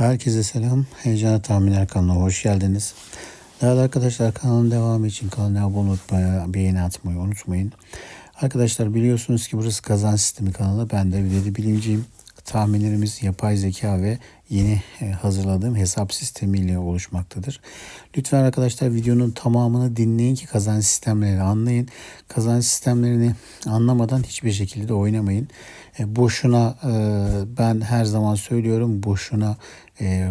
Herkese selam. Heyecanlı Tahminler kanalına hoş geldiniz. Değerli arkadaşlar kanalın devamı için kanala abone olup beğeni atmayı unutmayın. Arkadaşlar biliyorsunuz ki burası kazan sistemi kanalı. Ben de veri bilimciyim. Tahminlerimiz yapay zeka ve yeni e, hazırladığım hesap sistemiyle oluşmaktadır. Lütfen arkadaşlar videonun tamamını dinleyin ki kazanç sistemlerini anlayın. Kazanç sistemlerini anlamadan hiçbir şekilde oynamayın. E, boşuna e, ben her zaman söylüyorum boşuna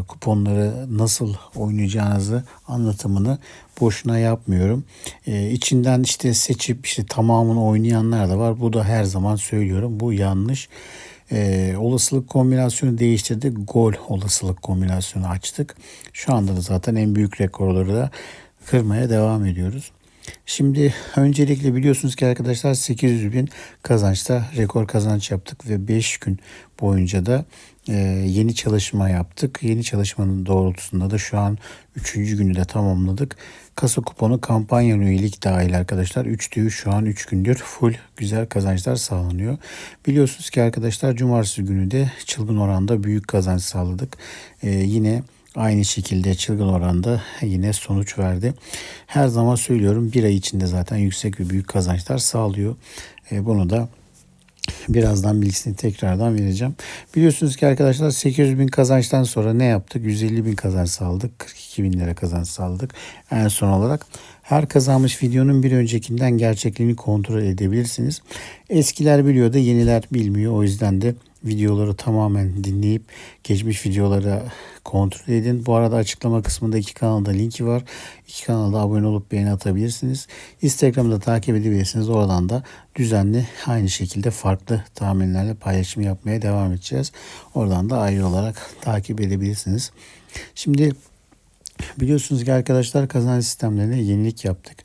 kuponları nasıl oynayacağınızı anlatımını boşuna yapmıyorum. İçinden işte seçip işte tamamını oynayanlar da var. Bu da her zaman söylüyorum. Bu yanlış e, olasılık kombinasyonu değiştirdik. Gol olasılık kombinasyonu açtık. Şu anda da zaten en büyük rekorları da kırmaya devam ediyoruz. Şimdi öncelikle biliyorsunuz ki arkadaşlar 800 bin kazançta rekor kazanç yaptık ve 5 gün boyunca da e, yeni çalışma yaptık. Yeni çalışmanın doğrultusunda da şu an 3. günü de tamamladık. Kasa kuponu kampanya üyelik dahil arkadaşlar. 3 düğü şu an 3 gündür full güzel kazançlar sağlanıyor. Biliyorsunuz ki arkadaşlar cumartesi günü de çılgın oranda büyük kazanç sağladık. E, yine aynı şekilde çılgın oranda yine sonuç verdi. Her zaman söylüyorum bir ay içinde zaten yüksek ve büyük kazançlar sağlıyor. E, bunu da Birazdan bilgisini tekrardan vereceğim. Biliyorsunuz ki arkadaşlar 800 bin kazançtan sonra ne yaptık? 150 bin kazanç sağladık. 42 bin lira kazanç sağladık. En son olarak her kazanmış videonun bir öncekinden gerçekliğini kontrol edebilirsiniz. Eskiler biliyor da yeniler bilmiyor. O yüzden de videoları tamamen dinleyip geçmiş videoları kontrol edin. Bu arada açıklama kısmında iki kanalda linki var. İki kanalda abone olup beğeni atabilirsiniz. Instagram'da takip edebilirsiniz. Oradan da düzenli aynı şekilde farklı tahminlerle paylaşım yapmaya devam edeceğiz. Oradan da ayrı olarak takip edebilirsiniz. Şimdi Biliyorsunuz ki arkadaşlar kazanç sistemlerine yenilik yaptık.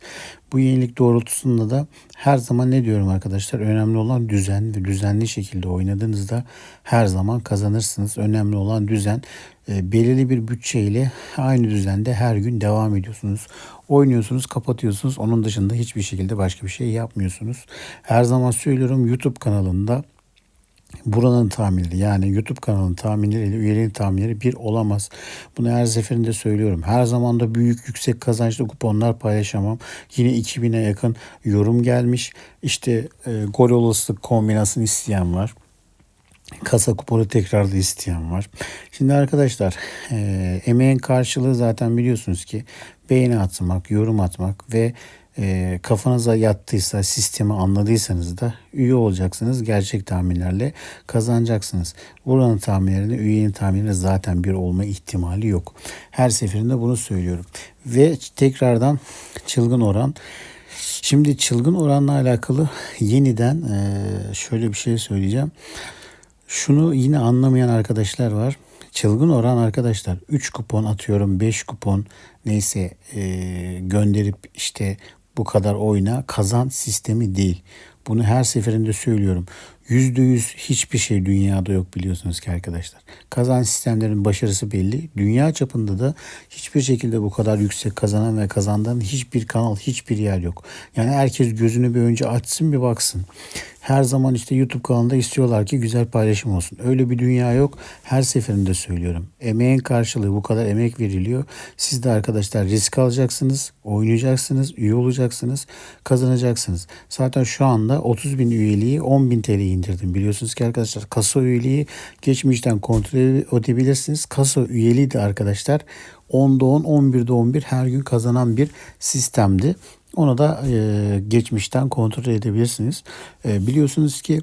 Bu yenilik doğrultusunda da her zaman ne diyorum arkadaşlar? Önemli olan düzen ve düzenli şekilde oynadığınızda her zaman kazanırsınız. Önemli olan düzen. E, belirli bir bütçeyle aynı düzende her gün devam ediyorsunuz. Oynuyorsunuz, kapatıyorsunuz. Onun dışında hiçbir şekilde başka bir şey yapmıyorsunuz. Her zaman söylüyorum YouTube kanalında buranın tahminleri yani YouTube kanalının tahminleri ile üyeliğin tahminleri bir olamaz. Bunu her seferinde söylüyorum. Her zaman da büyük yüksek kazançlı kuponlar paylaşamam. Yine 2000'e yakın yorum gelmiş. İşte e, gol olasılık kombinasyonu isteyen var. Kasa kuponu tekrar da isteyen var. Şimdi arkadaşlar e, emeğin karşılığı zaten biliyorsunuz ki beğeni atmak, yorum atmak ve e, kafanıza yattıysa, sistemi anladıysanız da üye olacaksınız. Gerçek tahminlerle kazanacaksınız. Buranın tahminlerinde üyenin tahminleri zaten bir olma ihtimali yok. Her seferinde bunu söylüyorum. Ve tekrardan çılgın oran. Şimdi çılgın oranla alakalı yeniden e, şöyle bir şey söyleyeceğim. Şunu yine anlamayan arkadaşlar var. Çılgın oran arkadaşlar 3 kupon atıyorum 5 kupon neyse e, gönderip işte bu kadar oyna kazan sistemi değil. Bunu her seferinde söylüyorum. Yüzde yüz hiçbir şey dünyada yok biliyorsunuz ki arkadaşlar. Kazan sistemlerin başarısı belli. Dünya çapında da hiçbir şekilde bu kadar yüksek kazanan ve kazandan hiçbir kanal, hiçbir yer yok. Yani herkes gözünü bir önce açsın bir baksın. Her zaman işte YouTube kanalında istiyorlar ki güzel paylaşım olsun. Öyle bir dünya yok. Her seferinde söylüyorum. Emeğin karşılığı bu kadar emek veriliyor. Siz de arkadaşlar risk alacaksınız, oynayacaksınız, üye olacaksınız, kazanacaksınız. Zaten şu anda 30 bin üyeliği 10 bin TL indirdim. Biliyorsunuz ki arkadaşlar kasa üyeliği geçmişten kontrol edebilirsiniz. Kasa üyeliği de arkadaşlar 10'da 10, 11'de 11 her gün kazanan bir sistemdi. Onu da e, geçmişten kontrol edebilirsiniz. E, biliyorsunuz ki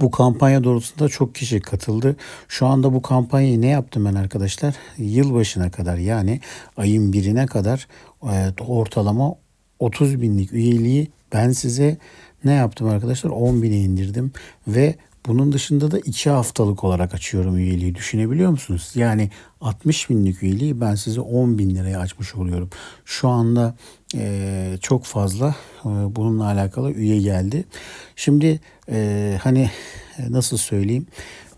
bu kampanya doğrultusunda çok kişi katıldı. Şu anda bu kampanyayı ne yaptım ben arkadaşlar? Yılbaşına kadar yani ayın birine kadar e, ortalama 30 binlik üyeliği ben size ne yaptım arkadaşlar? 10 bine indirdim ve bunun dışında da 2 haftalık olarak açıyorum üyeliği. Düşünebiliyor musunuz? Yani 60 binlik üyeliği ben size 10 bin liraya açmış oluyorum. Şu anda e, çok fazla e, bununla alakalı üye geldi. Şimdi e, hani nasıl söyleyeyim?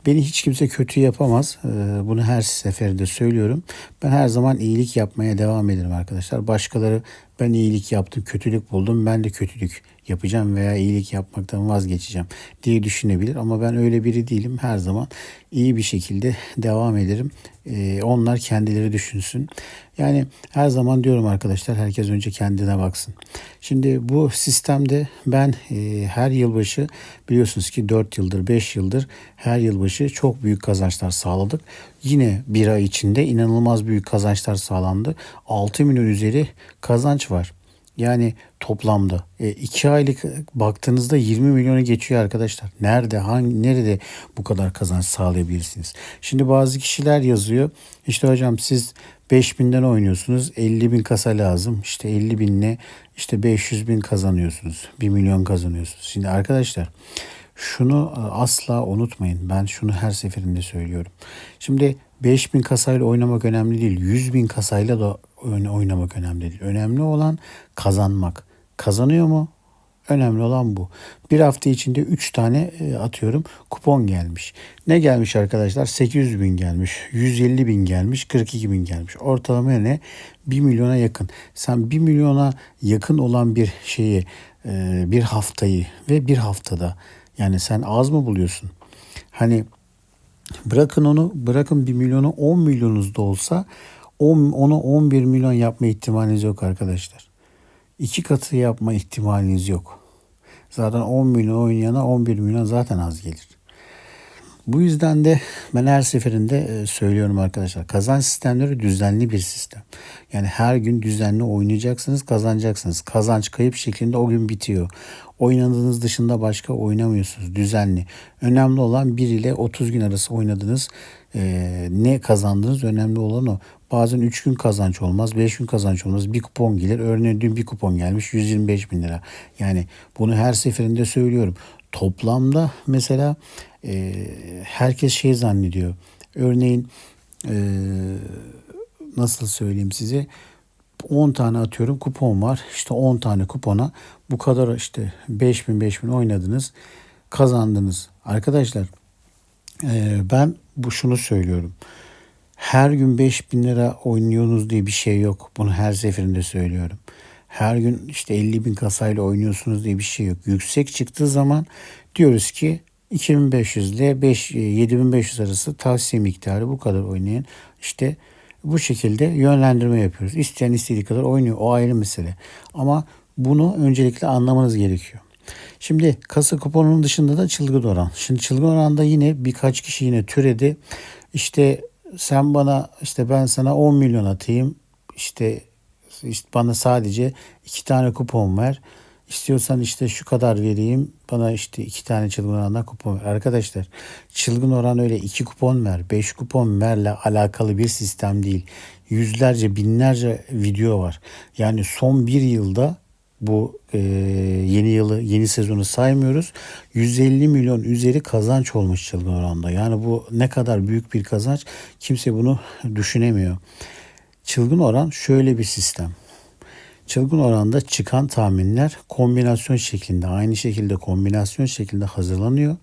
Beni hiç kimse kötü yapamaz. E, bunu her seferinde söylüyorum. Ben her zaman iyilik yapmaya devam ederim arkadaşlar. Başkaları ben iyilik yaptım, kötülük buldum, ben de kötülük yapacağım veya iyilik yapmaktan vazgeçeceğim diye düşünebilir. Ama ben öyle biri değilim. Her zaman iyi bir şekilde devam ederim. Ee, onlar kendileri düşünsün. Yani her zaman diyorum arkadaşlar herkes önce kendine baksın. Şimdi bu sistemde ben e, her yılbaşı biliyorsunuz ki 4 yıldır 5 yıldır her yılbaşı çok büyük kazançlar sağladık. Yine bir ay içinde inanılmaz büyük kazançlar sağlandı. 6 milyon üzeri kazanç var. Yani toplamda e, iki aylık baktığınızda 20 milyonu geçiyor arkadaşlar. Nerede, hangi, nerede bu kadar kazanç sağlayabilirsiniz? Şimdi bazı kişiler yazıyor. İşte hocam siz 5000'den oynuyorsunuz. 50 bin kasa lazım. İşte 50 binle işte 500 bin kazanıyorsunuz. 1 milyon kazanıyorsunuz. Şimdi arkadaşlar şunu e, asla unutmayın. Ben şunu her seferinde söylüyorum. Şimdi 5000 kasayla oynamak önemli değil. 100 bin kasayla da oynamak önemli değil. Önemli olan kazanmak. Kazanıyor mu? Önemli olan bu. Bir hafta içinde 3 tane e, atıyorum kupon gelmiş. Ne gelmiş arkadaşlar? 800 bin gelmiş, 150 bin gelmiş, 42 bin gelmiş. Ortalama ne? 1 milyona yakın. Sen 1 milyona yakın olan bir şeyi, e, bir haftayı ve bir haftada yani sen az mı buluyorsun? Hani bırakın onu, bırakın 1 milyonu 10 milyonunuz da olsa 10, onu 11 milyon yapma ihtimaliniz yok arkadaşlar. İki katı yapma ihtimaliniz yok. Zaten 10 milyon oynayana 11 milyon zaten az gelir. Bu yüzden de ben her seferinde e, söylüyorum arkadaşlar. Kazanç sistemleri düzenli bir sistem. Yani her gün düzenli oynayacaksınız, kazanacaksınız. Kazanç kayıp şeklinde o gün bitiyor. Oynadığınız dışında başka oynamıyorsunuz. Düzenli. Önemli olan 1 ile 30 gün arası oynadığınız e, ne kazandınız önemli olan o. Bazen 3 gün kazanç olmaz, 5 gün kazanç olmaz. Bir kupon gelir. Örneğin dün bir kupon gelmiş 125 bin lira. Yani bunu her seferinde söylüyorum. Toplamda mesela e, herkes şey zannediyor. Örneğin e, nasıl söyleyeyim size 10 tane atıyorum kupon var. İşte 10 tane kupona bu kadar işte 5000 5000 oynadınız kazandınız. Arkadaşlar e, ben bu şunu söylüyorum. Her gün 5000 lira oynuyorsunuz diye bir şey yok. Bunu her seferinde söylüyorum. Her gün işte 50 bin kasayla oynuyorsunuz diye bir şey yok. Yüksek çıktığı zaman diyoruz ki 2500 ile 5, 7500 arası tavsiye miktarı bu kadar oynayan işte bu şekilde yönlendirme yapıyoruz. İsteyen istediği kadar oynuyor. O ayrı mesele. Ama bunu öncelikle anlamanız gerekiyor. Şimdi kasa kuponunun dışında da çılgın oran. Şimdi çılgın oranda yine birkaç kişi yine türedi. İşte sen bana işte ben sana 10 milyon atayım. İşte, işte bana sadece iki tane kupon ver. İstiyorsan işte şu kadar vereyim. Bana işte iki tane çılgın orandan kupon ver. Arkadaşlar çılgın oran öyle iki kupon ver, beş kupon verle alakalı bir sistem değil. Yüzlerce, binlerce video var. Yani son bir yılda bu e, yeni yılı, yeni sezonu saymıyoruz. 150 milyon üzeri kazanç olmuş çılgın oranda. Yani bu ne kadar büyük bir kazanç kimse bunu düşünemiyor. Çılgın oran şöyle bir sistem. Çılgın oranda çıkan tahminler kombinasyon şeklinde, aynı şekilde kombinasyon şeklinde hazırlanıyor.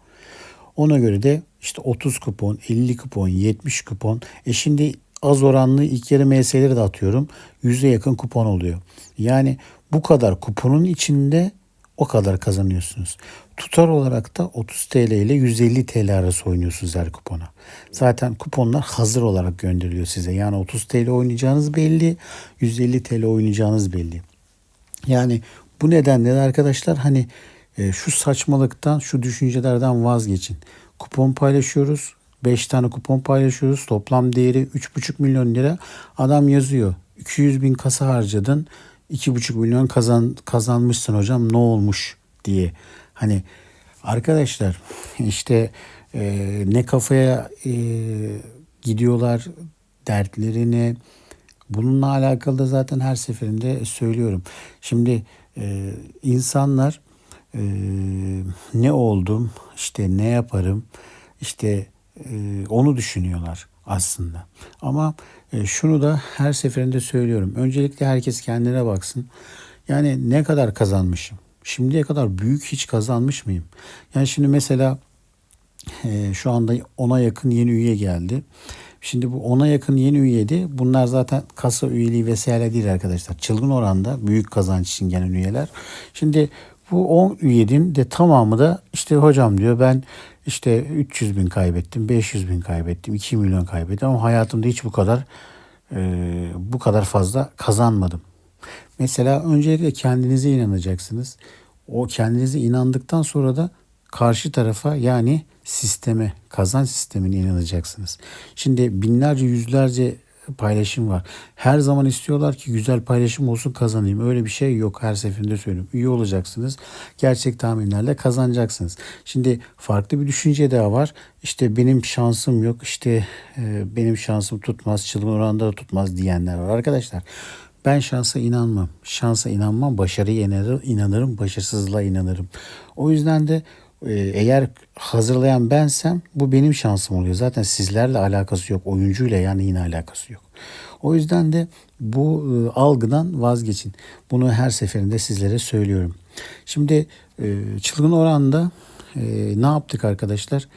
Ona göre de işte 30 kupon, 50 kupon, 70 kupon. E şimdi az oranlı ilk yarı MS'leri de atıyorum. Yüze yakın kupon oluyor. Yani bu kadar kuponun içinde o kadar kazanıyorsunuz. Tutar olarak da 30 TL ile 150 TL arası oynuyorsunuz her kupona. Zaten kuponlar hazır olarak gönderiliyor size. Yani 30 TL oynayacağınız belli, 150 TL oynayacağınız belli. Yani bu nedenle de arkadaşlar hani e, şu saçmalıktan, şu düşüncelerden vazgeçin. Kupon paylaşıyoruz. 5 tane kupon paylaşıyoruz. Toplam değeri 3,5 milyon lira. Adam yazıyor. 200 bin kasa harcadın. 2,5 milyon kazan, kazanmışsın hocam ne olmuş diye. Hani arkadaşlar işte e, ne kafaya e, gidiyorlar dertlerini bununla alakalı da zaten her seferinde söylüyorum. Şimdi e, insanlar e, ne oldum işte ne yaparım işte e, onu düşünüyorlar aslında. Ama e, şunu da her seferinde söylüyorum. Öncelikle herkes kendine baksın. Yani ne kadar kazanmışım? Şimdiye kadar büyük hiç kazanmış mıyım? Yani şimdi mesela e, şu anda ona yakın yeni üye geldi. Şimdi bu ona yakın yeni üyeydi. Bunlar zaten kasa üyeliği vesaire değil arkadaşlar. Çılgın oranda büyük kazanç için gelen üyeler. Şimdi bu 10 üyenin de tamamı da işte hocam diyor ben işte 300 bin kaybettim, 500 bin kaybettim, 2 milyon kaybettim ama hayatımda hiç bu kadar e, bu kadar fazla kazanmadım. Mesela öncelikle kendinize inanacaksınız. O kendinize inandıktan sonra da karşı tarafa yani sisteme, kazanç sistemine inanacaksınız. Şimdi binlerce, yüzlerce paylaşım var. Her zaman istiyorlar ki güzel paylaşım olsun kazanayım. Öyle bir şey yok her seferinde söylüyorum. Üye olacaksınız. Gerçek tahminlerle kazanacaksınız. Şimdi farklı bir düşünce daha var. İşte benim şansım yok. İşte e, benim şansım tutmaz. Çılgın oranda da tutmaz diyenler var. Arkadaşlar ben şansa inanmam. Şansa inanmam. Başarıya inanırım, başarısızlığa inanırım. O yüzden de eğer hazırlayan bensem bu benim şansım oluyor. Zaten sizlerle alakası yok. Oyuncuyla yani yine alakası yok. O yüzden de bu e, algıdan vazgeçin. Bunu her seferinde sizlere söylüyorum. Şimdi e, çılgın oranda e, ne yaptık arkadaşlar?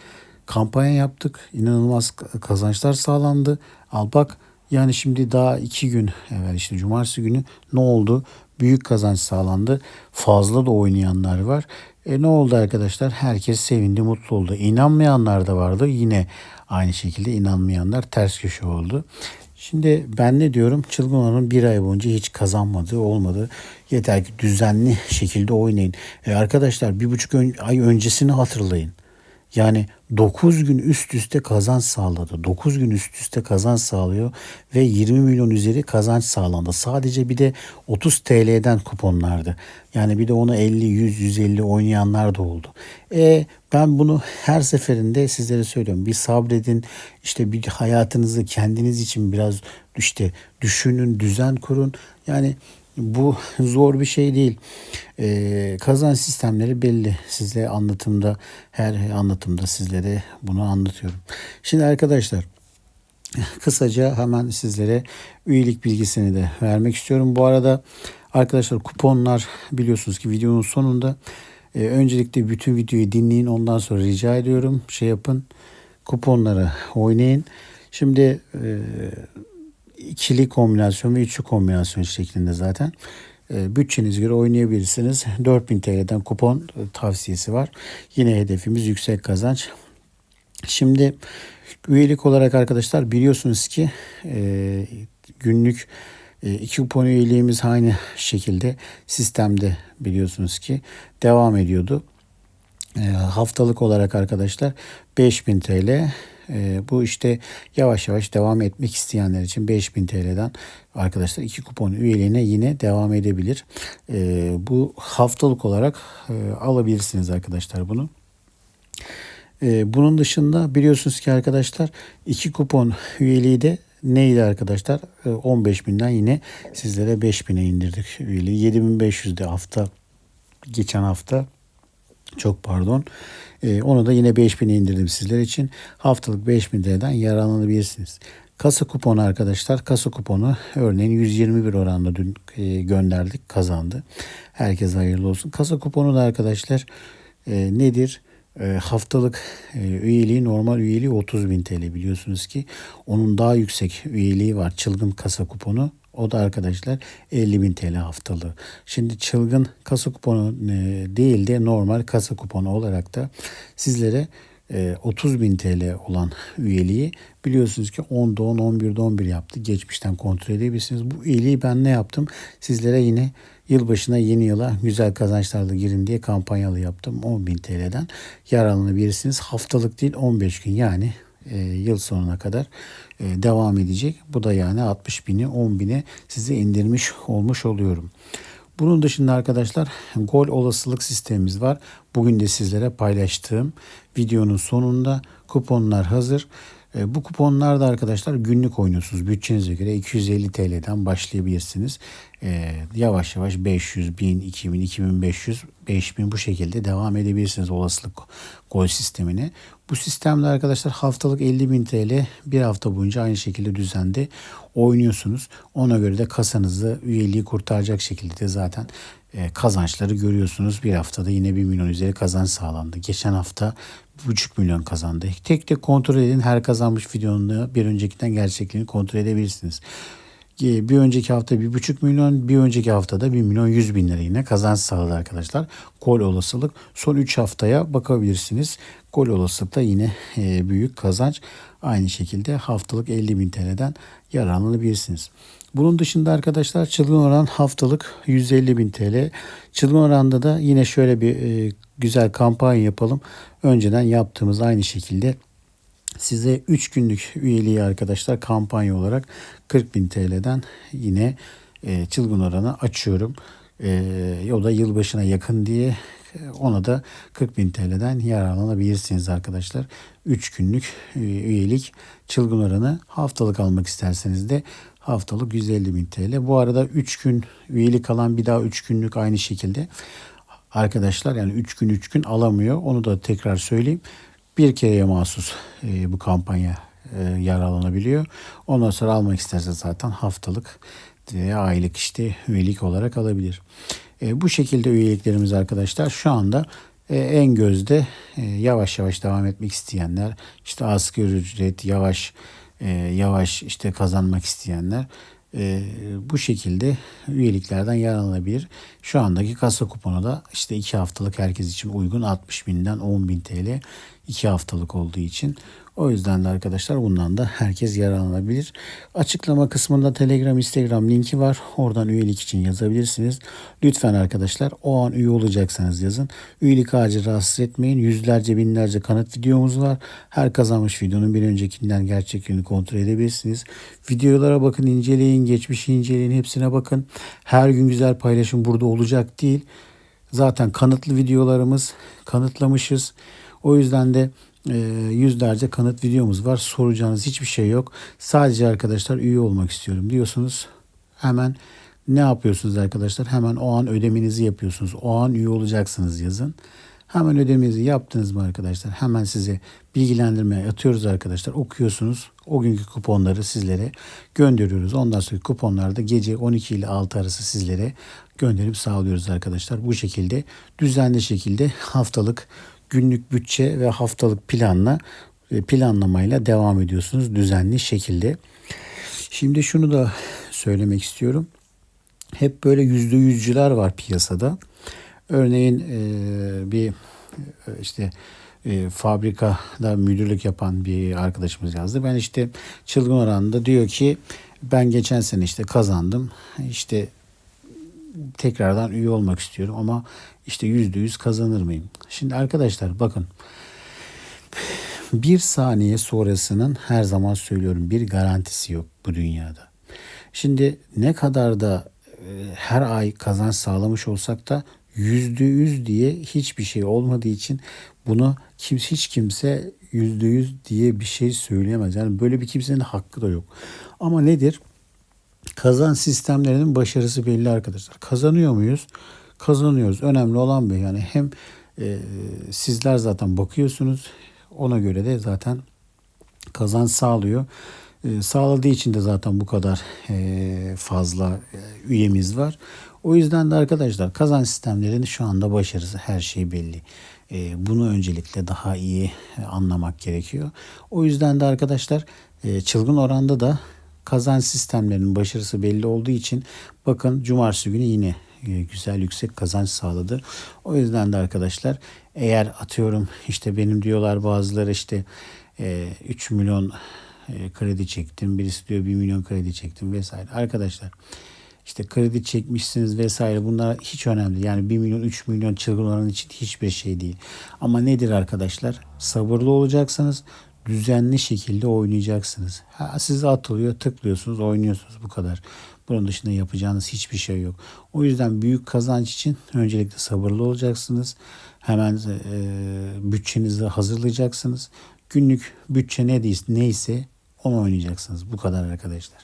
Kampanya yaptık. İnanılmaz kazançlar sağlandı. Al bak yani şimdi daha iki gün evvel işte cumartesi günü ne oldu? Büyük kazanç sağlandı. Fazla da oynayanlar var. E ne oldu arkadaşlar? Herkes sevindi, mutlu oldu. İnanmayanlar da vardı. Yine aynı şekilde inanmayanlar ters köşe oldu. Şimdi ben ne diyorum? Çılgın olanın bir ay boyunca hiç kazanmadığı olmadı. Yeter ki düzenli şekilde oynayın. E arkadaşlar bir buçuk ön- ay öncesini hatırlayın. Yani 9 gün üst üste kazanç sağladı. 9 gün üst üste kazanç sağlıyor ve 20 milyon üzeri kazanç sağlandı. Sadece bir de 30 TL'den kuponlardı. Yani bir de onu 50, 100, 150 oynayanlar da oldu. E ben bunu her seferinde sizlere söylüyorum. Bir sabredin. İşte bir hayatınızı kendiniz için biraz işte düşünün, düzen kurun. Yani bu zor bir şey değil. Ee, kazanç sistemleri belli. Size anlatımda, her anlatımda sizlere bunu anlatıyorum. Şimdi arkadaşlar kısaca hemen sizlere üyelik bilgisini de vermek istiyorum. Bu arada arkadaşlar kuponlar biliyorsunuz ki videonun sonunda e, öncelikle bütün videoyu dinleyin. Ondan sonra rica ediyorum şey yapın. Kuponları oynayın. Şimdi e, ikili kombinasyon ve üçlü kombinasyon şeklinde zaten. E, bütçenize göre oynayabilirsiniz. 4000 TL'den kupon e, tavsiyesi var. Yine hedefimiz yüksek kazanç. Şimdi üyelik olarak arkadaşlar biliyorsunuz ki e, günlük e, iki kupon üyeliğimiz aynı şekilde sistemde biliyorsunuz ki devam ediyordu. Haftalık olarak arkadaşlar 5000 TL e, bu işte yavaş yavaş devam etmek isteyenler için 5000 TL'den arkadaşlar iki kupon üyeliğine yine devam edebilir. E, bu haftalık olarak e, alabilirsiniz arkadaşlar bunu. E, bunun dışında biliyorsunuz ki arkadaşlar iki kupon üyeliği de neydi arkadaşlar? E, 15 binden yine sizlere 5000'e indirdik üyeliği. 7500'de hafta geçen hafta çok pardon. Ee, onu da yine 5000'e indirdim sizler için. Haftalık 5000 TL'den yararlanabilirsiniz. Kasa kuponu arkadaşlar. Kasa kuponu örneğin 121 oranla dün e, gönderdik kazandı. Herkese hayırlı olsun. Kasa kuponu da arkadaşlar e, nedir? E, haftalık e, üyeliği normal üyeliği 30 bin TL biliyorsunuz ki. Onun daha yüksek üyeliği var. Çılgın kasa kuponu. O da arkadaşlar 50 bin TL haftalığı. Şimdi çılgın kasa kuponu e, değil de normal kasa kuponu olarak da sizlere e, 30 bin TL olan üyeliği biliyorsunuz ki 10'da 10, 11'de 11 yaptı. Geçmişten kontrol edebilirsiniz. Bu üyeliği ben ne yaptım? Sizlere yine yılbaşına yeni yıla güzel kazançlarla girin diye kampanyalı yaptım. 10 bin TL'den yararlanabilirsiniz. Haftalık değil 15 gün yani e, yıl sonuna kadar e, devam edecek. Bu da yani 60 bini 10 bine size indirmiş olmuş oluyorum. Bunun dışında arkadaşlar gol olasılık sistemimiz var. Bugün de sizlere paylaştığım videonun sonunda kuponlar hazır. E, bu kuponlarda arkadaşlar günlük oynuyorsunuz. Bütçenize göre 250 TL'den başlayabilirsiniz. E, yavaş yavaş 500, 1000, 2000, 2500, 5000 bu şekilde devam edebilirsiniz olasılık gol sistemini. Bu sistemde arkadaşlar haftalık 50.000 TL bir hafta boyunca aynı şekilde düzende oynuyorsunuz. Ona göre de kasanızı üyeliği kurtaracak şekilde de zaten e, kazançları görüyorsunuz. Bir haftada yine 1 milyon üzeri kazanç sağlandı. Geçen hafta 1,5 milyon kazandı. Tek tek kontrol edin. Her kazanmış videonun bir öncekinden gerçekliğini kontrol edebilirsiniz. E, Bir önceki hafta 1,5 milyon, bir önceki haftada 1 milyon 100 bin lira yine kazanç sağladı arkadaşlar. Gol olasılık son 3 haftaya bakabilirsiniz. Gol olasılıkta yine e, büyük kazanç. Aynı şekilde haftalık 50 bin TL'den yararlanabilirsiniz. Bunun dışında arkadaşlar çılgın oran haftalık 150 bin TL. Çılgın oranda da yine şöyle bir e, güzel kampanya yapalım. Önceden yaptığımız aynı şekilde size 3 günlük üyeliği arkadaşlar kampanya olarak 40 bin TL'den yine e, çılgın oranı açıyorum. E, o da yılbaşına yakın diye e, ona da 40 bin TL'den yararlanabilirsiniz arkadaşlar. 3 günlük e, üyelik çılgın oranı haftalık almak isterseniz de haftalık 150 bin TL. Bu arada 3 gün üyelik alan bir daha 3 günlük aynı şekilde arkadaşlar yani 3 gün 3 gün alamıyor. Onu da tekrar söyleyeyim. Bir kereye mahsus e, bu kampanya e, yararlanabiliyor. Ondan sonra almak isterse zaten haftalık veya aylık işte üyelik olarak alabilir. E, bu şekilde üyeliklerimiz arkadaşlar şu anda e, en gözde e, yavaş yavaş devam etmek isteyenler işte asgari ücret yavaş e, yavaş işte kazanmak isteyenler e, bu şekilde üyeliklerden yararlanabilir. Şu andaki kasa kuponu da işte 2 haftalık herkes için uygun 60 binden 10 bin TL 2 haftalık olduğu için. O yüzden de arkadaşlar bundan da herkes yararlanabilir. Açıklama kısmında Telegram, Instagram linki var. Oradan üyelik için yazabilirsiniz. Lütfen arkadaşlar o an üye olacaksanız yazın. Üyelik ağacı rahatsız etmeyin. Yüzlerce binlerce kanıt videomuz var. Her kazanmış videonun bir öncekinden gerçekliğini kontrol edebilirsiniz. Videolara bakın, inceleyin, geçmişi inceleyin, hepsine bakın. Her gün güzel paylaşım burada olacak değil. Zaten kanıtlı videolarımız kanıtlamışız. O yüzden de e, yüzlerce kanıt videomuz var. Soracağınız hiçbir şey yok. Sadece arkadaşlar üye olmak istiyorum diyorsunuz. Hemen ne yapıyorsunuz arkadaşlar? Hemen o an ödemenizi yapıyorsunuz. O an üye olacaksınız yazın. Hemen ödemenizi yaptınız mı arkadaşlar? Hemen size bilgilendirme atıyoruz arkadaşlar. Okuyorsunuz. O günkü kuponları sizlere gönderiyoruz. Ondan sonra kuponları da gece 12 ile 6 arası sizlere gönderip sağlıyoruz arkadaşlar. Bu şekilde düzenli şekilde haftalık günlük bütçe ve haftalık planla e, planlamayla devam ediyorsunuz düzenli şekilde. Şimdi şunu da söylemek istiyorum. Hep böyle yüzde yüzcüler var piyasada. Örneğin e, bir e, işte e, fabrikada müdürlük yapan bir arkadaşımız yazdı. Ben işte çılgın oranda diyor ki ben geçen sene işte kazandım. İşte tekrardan üye olmak istiyorum ama işte yüzde yüz kazanır mıyım? Şimdi arkadaşlar bakın bir saniye sonrasının her zaman söylüyorum bir garantisi yok bu dünyada. Şimdi ne kadar da e, her ay kazanç sağlamış olsak da yüzde yüz diye hiçbir şey olmadığı için bunu kimse hiç kimse yüzde yüz diye bir şey söyleyemez. Yani böyle bir kimsenin hakkı da yok. Ama nedir? Kazan sistemlerinin başarısı belli arkadaşlar. Kazanıyor muyuz? Kazanıyoruz. Önemli olan bu. Yani hem e, sizler zaten bakıyorsunuz. Ona göre de zaten kazanç sağlıyor. E, sağladığı için de zaten bu kadar e, fazla e, üyemiz var. O yüzden de arkadaşlar kazanç sistemlerinin şu anda başarısı her şey belli. E, bunu öncelikle daha iyi e, anlamak gerekiyor. O yüzden de arkadaşlar e, çılgın oranda da kazanç sistemlerinin başarısı belli olduğu için bakın cumartesi günü yine güzel yüksek kazanç sağladı. O yüzden de arkadaşlar eğer atıyorum işte benim diyorlar bazıları işte e, 3 milyon e, kredi çektim. Birisi diyor 1 milyon kredi çektim vesaire. Arkadaşlar işte kredi çekmişsiniz vesaire bunlar hiç önemli. Yani 1 milyon 3 milyon çılgın için hiçbir şey değil. Ama nedir arkadaşlar? Sabırlı olacaksınız düzenli şekilde oynayacaksınız. Ha, size atılıyor, tıklıyorsunuz, oynuyorsunuz bu kadar. Bunun dışında yapacağınız hiçbir şey yok. O yüzden büyük kazanç için öncelikle sabırlı olacaksınız. Hemen e, bütçenizi hazırlayacaksınız. Günlük bütçe ne neyse Onu oynayacaksınız. Bu kadar arkadaşlar.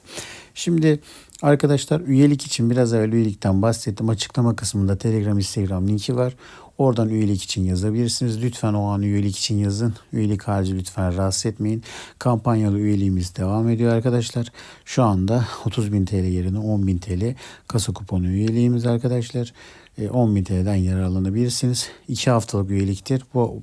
Şimdi arkadaşlar üyelik için biraz evvel üyelikten bahsettim. Açıklama kısmında Telegram, Instagram linki var. Oradan üyelik için yazabilirsiniz. Lütfen o an üyelik için yazın. Üyelik harcı lütfen rahatsız etmeyin. Kampanyalı üyeliğimiz devam ediyor arkadaşlar. Şu anda 30.000 TL yerine 10.000 TL kasa kuponu üyeliğimiz arkadaşlar. E, 10.000 TL'den yararlanabilirsiniz. 2 haftalık üyeliktir. Bu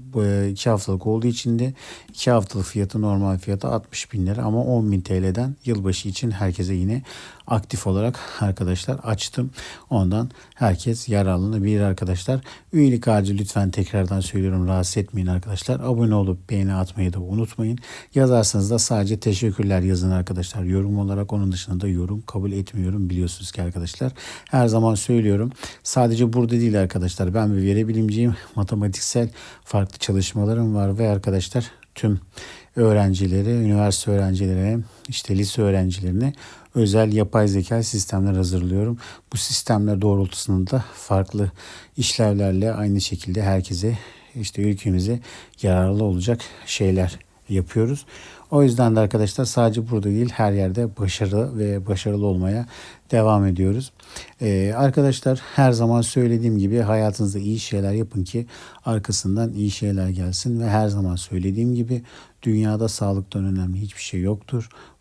2 haftalık olduğu için de 2 haftalık fiyatı normal fiyatı 60 bin lira ama 10.000 TL'den yılbaşı için herkese yine aktif olarak arkadaşlar açtım. Ondan herkes yararlanabilir arkadaşlar. Üyelik harcı lütfen tekrardan söylüyorum rahatsız etmeyin arkadaşlar. Abone olup beğeni atmayı da unutmayın. Yazarsanız da sadece teşekkürler yazın arkadaşlar. Yorum olarak onun dışında da yorum kabul etmiyorum biliyorsunuz ki arkadaşlar. Her zaman söylüyorum. Sadece burada değil arkadaşlar. Ben bir veri bilimciyim. Matematiksel farklı çalışmalarım var ve arkadaşlar tüm öğrencileri, üniversite öğrencileri, işte lise öğrencilerine özel yapay zeka sistemler hazırlıyorum. Bu sistemler doğrultusunda farklı işlevlerle aynı şekilde herkese işte ülkemize yararlı olacak şeyler yapıyoruz. O yüzden de arkadaşlar sadece burada değil her yerde başarılı ve başarılı olmaya devam ediyoruz. Ee, arkadaşlar her zaman söylediğim gibi hayatınızda iyi şeyler yapın ki arkasından iyi şeyler gelsin ve her zaman söylediğim gibi dünyada sağlıktan önemli hiçbir şey yoktur.